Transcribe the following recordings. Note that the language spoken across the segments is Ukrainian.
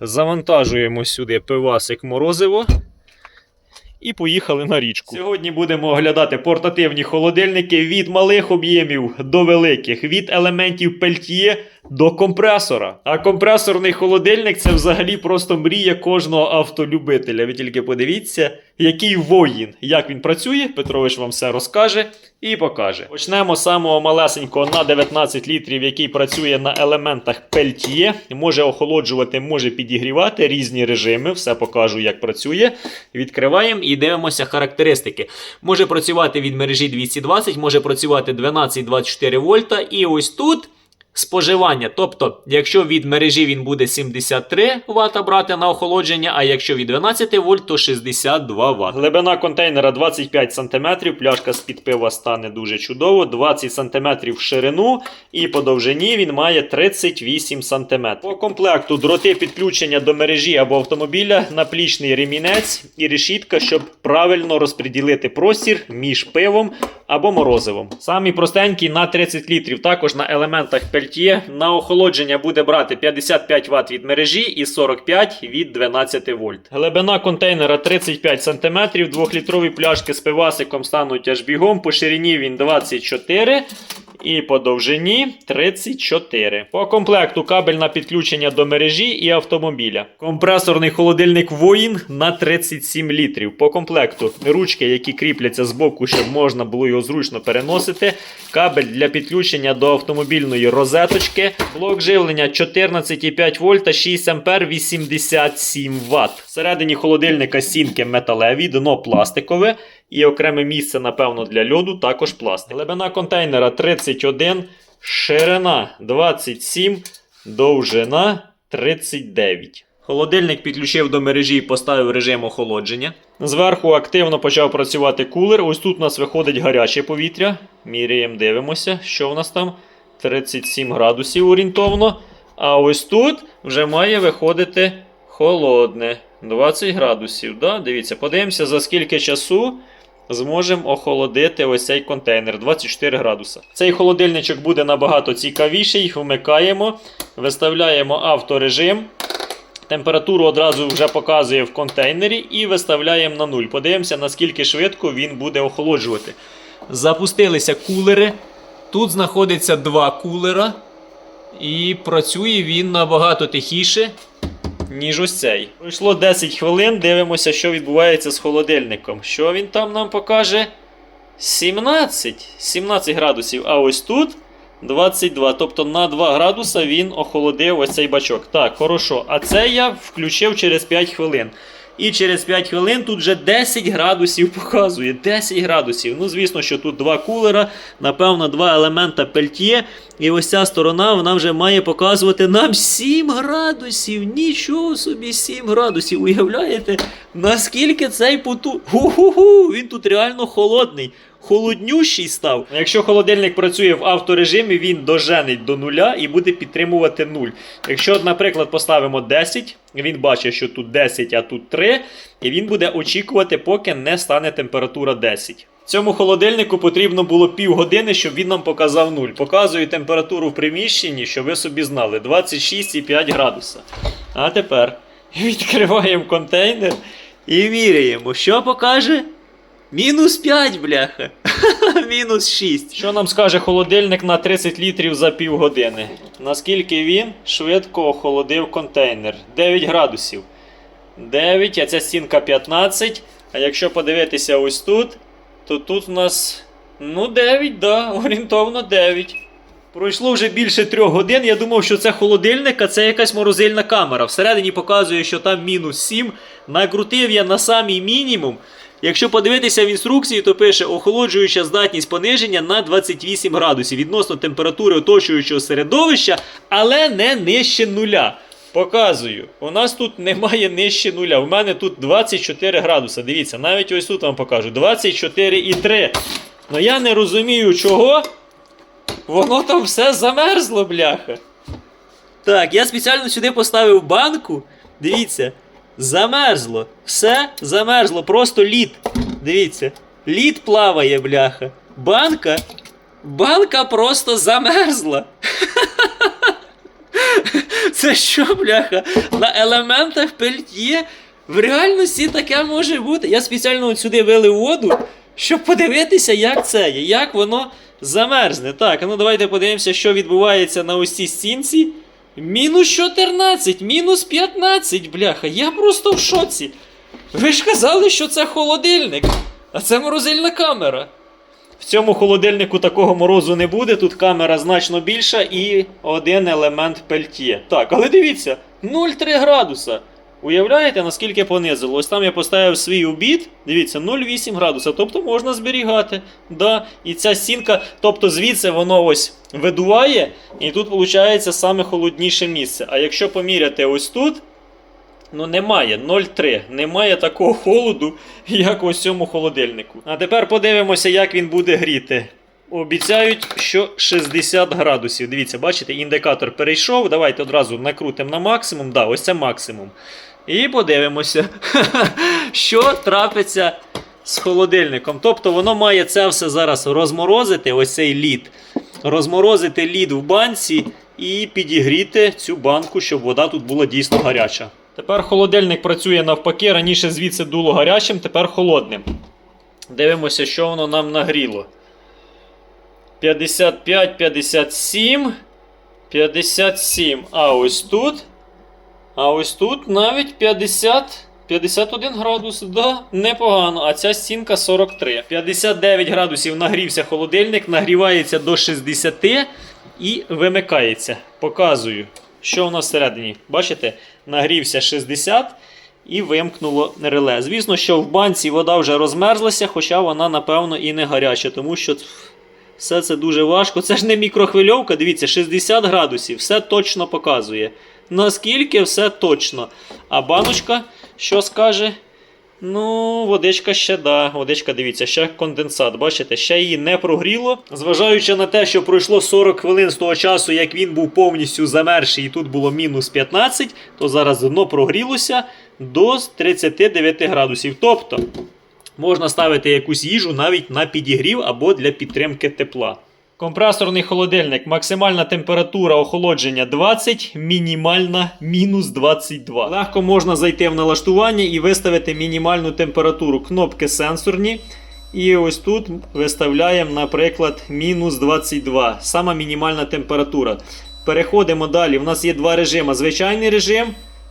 Завантажуємо сюди пивасик морозиво. І поїхали на річку. Сьогодні будемо оглядати портативні холодильники від малих об'ємів до великих, від елементів пельтє до компресора. А компресорний холодильник це взагалі просто мрія кожного автолюбителя. Ви тільки подивіться, який воїн. Як він працює, Петрович вам все розкаже і покаже. Почнемо з самого малесенького на 19 літрів, який працює на елементах пельтє. Може охолоджувати, може підігрівати різні режими. Все покажу, як працює. Відкриваємо і дивимося характеристики. Може працювати від мережі 220, може працювати 12-24 вольта. І ось тут. Споживання, тобто, якщо від мережі він буде 73 Вт брати на охолодження, а якщо від 12 вольт, то 62 Вт. Глибина контейнера 25 см, пляшка з-під пива стане дуже чудово, 20 см в ширину і по довжині він має 38 см. По комплекту дроти підключення до мережі або автомобіля, наплічний ремінець і решітка, щоб правильно розподілити простір між пивом або морозивом. Самий простенький на 30 літрів, також на елементах пельтє. На охолодження буде брати 55 Вт від мережі і 45 від 12 вольт. Глибина контейнера 35 см, 2-літрові пляшки з пивасиком стануть аж бігом. По ширині він 24 і по довжині 34. По комплекту кабель на підключення до мережі і автомобіля. Компресорний холодильник воїн на 37 літрів. По комплекту ручки, які кріпляться з боку, щоб можна було його зручно переносити. Кабель для підключення до автомобільної розеточки. Блок живлення 14,5 вольта, 6 ампер, 87 Вт. Всередині холодильника сінки металеві, дно пластикове. І окреме місце, напевно, для льоду також пластик. Глибина контейнера 31, ширина 27, довжина 39. Холодильник підключив до мережі і поставив режим охолодження. Зверху активно почав працювати кулер. Ось тут у нас виходить гаряче повітря. Міряємо, дивимося, що в нас там. 37 градусів орієнтовно. А ось тут вже має виходити холодне. 20 градусів. Да? Дивіться, подивимося, за скільки часу зможемо охолодити ось цей контейнер 24 градуса. Цей холодильничок буде набагато цікавіший. Вмикаємо, виставляємо авторежим. Температуру одразу вже показує в контейнері і виставляємо на 0. Подивимося, наскільки швидко він буде охолоджувати. Запустилися кулери. Тут знаходиться два кулера. І працює він набагато тихіше, ніж ось цей. Пройшло 10 хвилин, дивимося, що відбувається з холодильником. Що він там нам покаже? 17 17 градусів. А ось тут 22. Тобто на 2 градуса він охолодив ось цей бачок. Так, хорошо. А це я включив через 5 хвилин. І через 5 хвилин тут вже 10 градусів показує. 10 градусів. Ну, звісно, що тут два кулера, напевно, два елемента пельтє. І ось ця сторона вона вже має показувати нам 7 градусів. Нічого собі, 7 градусів. Уявляєте, наскільки цей поту. Ху-ху-ху, він тут реально холодний. Холоднющий став. Якщо холодильник працює в авторежимі, він доженить до нуля і буде підтримувати нуль. Якщо, наприклад, поставимо 10, він бачить, що тут 10, а тут 3, і він буде очікувати, поки не стане температура 10. Цьому холодильнику потрібно було півгодини, щоб він нам показав 0. Показую температуру в приміщенні, щоб ви собі знали 26,5 градуса. А тепер відкриваємо контейнер і міряємо, що покаже. Мінус 5, бляха. Мінус 6. Що нам скаже холодильник на 30 літрів за півгодини? Наскільки він швидко охолодив контейнер? 9 градусів. 9, а ця стінка 15. А якщо подивитися ось тут, то тут у нас. Ну, 9, да, орієнтовно 9. Пройшло вже більше трьох годин. Я думав, що це холодильник, а це якась морозильна камера. Всередині показує, що там мінус 7. Накрутив я на самий мінімум. Якщо подивитися в інструкції, то пише охолоджуюча здатність пониження на 28 градусів відносно температури оточуючого середовища, але не нижче нуля. Показую, у нас тут немає нижче нуля. У мене тут 24 градуса. Дивіться, навіть ось тут вам покажу. 24,3. Ну я не розумію, чого. Воно там все замерзло, бляха. Так, я спеціально сюди поставив банку. Дивіться, замерзло. Все замерзло, просто лід. Дивіться, лід плаває, бляха. Банка. Банка просто замерзла. Це що, бляха? На елементах пельтє в реальності таке може бути. Я спеціально от сюди вилив воду, щоб подивитися, як це є, як воно замерзне. Так, ну давайте подивимося, що відбувається на ось стінці. Мінус 14, мінус 15, бляха. Я просто в шоці. Ви ж казали, що це холодильник, а це морозильна камера. В цьому холодильнику такого морозу не буде, тут камера значно більша і один елемент пельтє. Так, але дивіться, 0,3 градуса. Уявляєте, наскільки понизило? Ось там я поставив свій обід, дивіться, 0,8 градуса, тобто можна зберігати. Да. І ця стінка, тобто звідси воно ось видуває, і тут виходить саме холодніше місце. А якщо поміряти ось тут, Ну, немає 0,3. Немає такого холоду, як ось цьому холодильнику. А тепер подивимося, як він буде гріти. Обіцяють, що 60 градусів. Дивіться, бачите, індикатор перейшов. Давайте одразу накрутимо на максимум. Да, ось це максимум. І подивимося, що трапиться з холодильником. Тобто воно має це все зараз розморозити, ось цей лід. Розморозити лід в банці і підігріти цю банку, щоб вода тут була дійсно гаряча. Тепер холодильник працює навпаки, раніше звідси дуло гарячим, тепер холодним. Дивимося, що воно нам нагріло. 55, 57, 57. А ось тут. А ось тут навіть 50. 51 градус, да, непогано. А ця стінка 43. 59 градусів нагрівся холодильник, нагрівається до 60 і вимикається. Показую, що у нас всередині. Бачите, нагрівся 60 і вимкнуло реле. Звісно, що в банці вода вже розмерзлася, хоча вона, напевно, і не гаряча, тому що все це дуже важко. Це ж не мікрохвильовка, дивіться, 60 градусів, все точно показує. Наскільки все точно. А баночка, що скаже? Ну, водичка ще да. Водичка, дивіться, ще конденсат. Бачите, ще її не прогріло. Зважаючи на те, що пройшло 40 хвилин з того часу, як він був повністю замерший, і тут було мінус 15, то зараз дно прогрілося до 39 градусів. Тобто можна ставити якусь їжу навіть на підігрів або для підтримки тепла. Компресорний холодильник, максимальна температура охолодження 20, мінімальна мінус 22. Легко можна зайти в налаштування і виставити мінімальну температуру. Кнопки сенсорні. І ось тут виставляємо, наприклад, мінус 22. Сама мінімальна температура. Переходимо далі. У нас є два режими: звичайний режим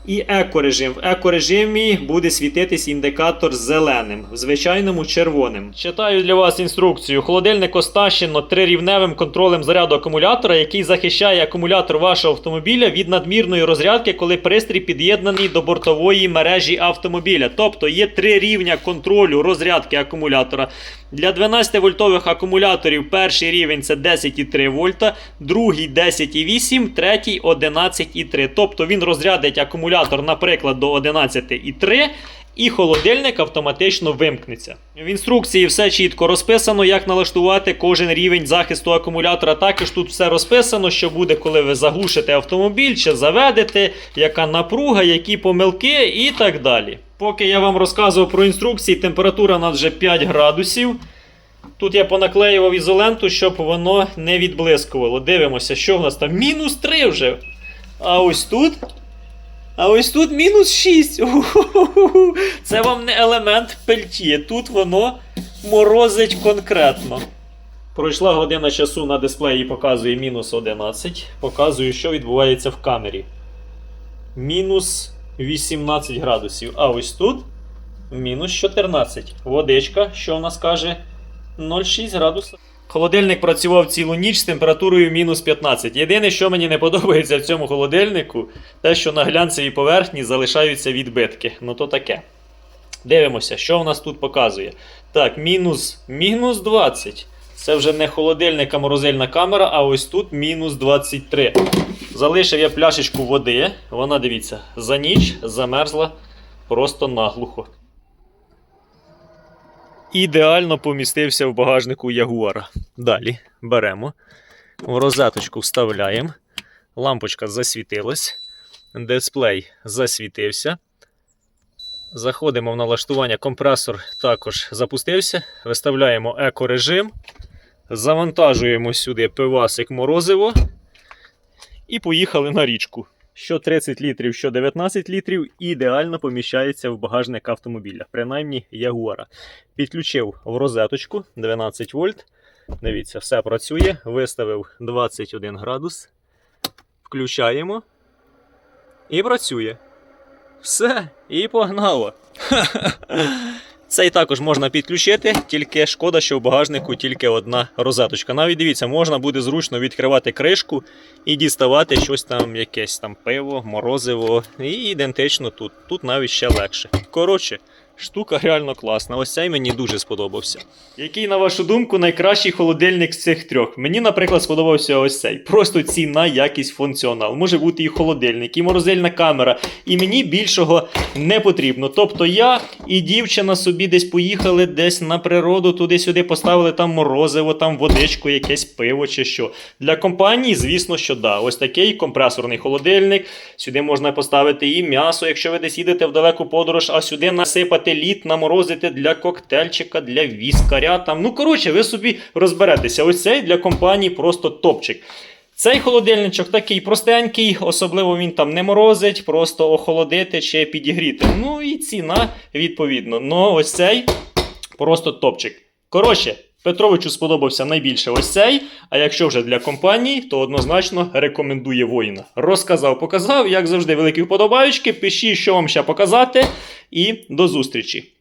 і екорежим. В екорежимі буде світитись індикатор зеленим, в звичайному червоним. Читаю для вас інструкцію. Холодильник оснащено трирівневим контролем заряду акумулятора, який захищає акумулятор вашого автомобіля від надмірної розрядки, коли пристрій під'єднаний до бортової мережі автомобіля. Тобто є три рівня контролю розрядки акумулятора. Для 12-вольтових акумуляторів перший рівень це 10,3 вольта, другий 10,8, третій 11,3. Тобто він розрядить акумулятор, наприклад, до 11,3. І холодильник автоматично вимкнеться. В інструкції все чітко розписано, як налаштувати кожен рівень захисту акумулятора. Також тут все розписано, що буде, коли ви заглушите автомобіль чи заведете, яка напруга, які помилки і так далі. Поки я вам розказував про інструкції, температура у нас вже 5 градусів. Тут я понаклеював ізоленту, щоб воно не відблискувало. Дивимося, що в нас там. Мінус 3 вже. А ось тут. А ось тут мінус 6. У-ху-ху-ху. Це вам не елемент пельтє. Тут воно морозить конкретно. Пройшла година часу на дисплеї показує мінус 11. Показую, що відбувається в камері. Мінус 18 градусів. А ось тут мінус 14. Водичка, що в нас каже? 0,6 градусів. Холодильник працював цілу ніч з температурою мінус 15. Єдине, що мені не подобається в цьому холодильнику, те, що на глянцевій поверхні залишаються відбитки. Ну то таке. Дивимося, що в нас тут показує. Так, мінус, мінус 20. Це вже не холодильник, а морозильна камера, а ось тут мінус 23. Залишив я пляшечку води. Вона, дивіться, за ніч замерзла просто наглухо. Ідеально помістився в багажнику Ягуара. Далі беремо, в розеточку вставляємо. Лампочка засвітилась, дисплей засвітився. Заходимо в налаштування, компресор також запустився. Виставляємо екорежим. Завантажуємо сюди пивасик морозиво. і поїхали на річку. Що 30 літрів, що 19 літрів ідеально поміщається в багажник автомобіля, принаймні Ягуара. Підключив в розеточку 12 вольт. Дивіться, все працює. Виставив 21 градус. Включаємо. І працює. Все, і погнало. Цей також можна підключити, тільки шкода, що в багажнику тільки одна розеточка. Навіть дивіться, можна буде зручно відкривати кришку і діставати щось там, якесь там пиво, морозиво. І ідентично тут. Тут навіть ще легше. Коротше, штука реально класна. Ось цей мені дуже сподобався. Який, на вашу думку, найкращий холодильник з цих трьох? Мені, наприклад, сподобався ось цей. Просто ціна, якість, функціонал. Може бути і холодильник, і морозильна камера. І мені більшого не потрібно. Тобто я і дівчина собі десь поїхали десь на природу, туди-сюди поставили там морозиво, там водичку, якесь пиво чи що. Для компанії, звісно, що да. Ось такий компресорний холодильник. Сюди можна поставити і м'ясо, якщо ви десь їдете в далеку подорож, а сюди насипати лід, наморозити для коктейльчика, для віскаря. Там. Ну, коротше, ви собі розберетеся. Ось цей для компанії просто топчик. Цей холодильничок такий простенький, особливо він там не морозить, просто охолодити чи підігріти. Ну і ціна відповідно. Ну, ось цей просто топчик. Коротше, Петровичу сподобався найбільше ось цей. А якщо вже для компанії, то однозначно рекомендує воїна. Розказав, показав, як завжди, великі вподобаючки. Пишіть, що вам ще показати. І до зустрічі!